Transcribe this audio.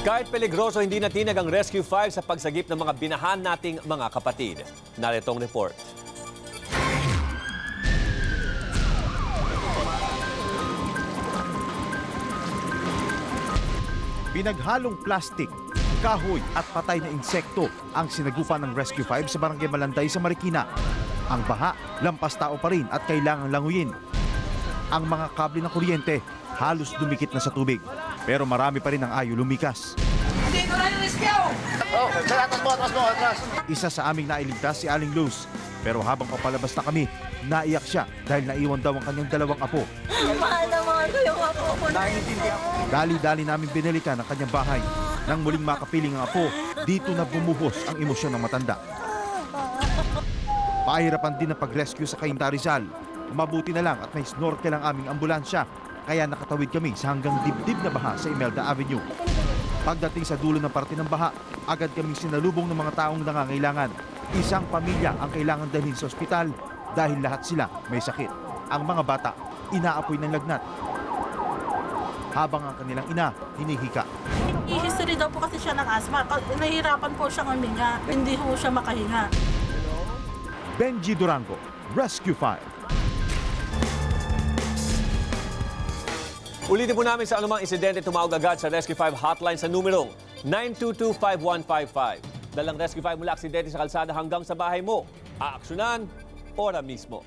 Kahit peligroso, hindi natinag ang Rescue 5 sa pagsagip ng mga binahan nating mga kapatid. Narito ang report. Pinaghalong plastik, kahoy at patay na insekto ang sinagupan ng Rescue 5 sa Barangay Malanday sa Marikina. Ang baha, lampas tao pa rin at kailangang languyin. Ang mga kable ng kuryente halos dumikit na sa tubig. Pero marami pa rin ang ayo lumikas. Dito na yung rescue! Isa sa aming nailigtas si Aling Luz. Pero habang papalabas na kami, naiyak siya dahil naiwan daw ang kanyang dalawang apo. Mahal na mahal ko yung apo ko. Dali-dali namin binalikan ang kanyang bahay. Nang muling makapiling ang apo, dito na bumuhos ang emosyon ng matanda. Pahirapan din ang pag-rescue sa Cainta Rizal. Mabuti na lang at may snorkel ang aming ambulansya, kaya nakatawid kami sa hanggang dibdib na baha sa Imelda Avenue. Pagdating sa dulo ng parte ng baha, agad kaming sinalubong ng mga taong nangangailangan. Isang pamilya ang kailangan dalhin sa ospital dahil lahat sila may sakit. Ang mga bata, inaapoy ng lagnat. Habang ang kanilang ina, hinihika. I-history daw po kasi siya ng asthma. Nahihirapan po siyang huminga. Hindi po siya makahinga. Benji Durango, Rescue 5. Ulitin po namin sa anumang insidente tumawag agad sa Rescue 5 hotline sa numerong 922-5155. Dalang Rescue 5 mula aksidente sa kalsada hanggang sa bahay mo. Aaksyonan, ora mismo.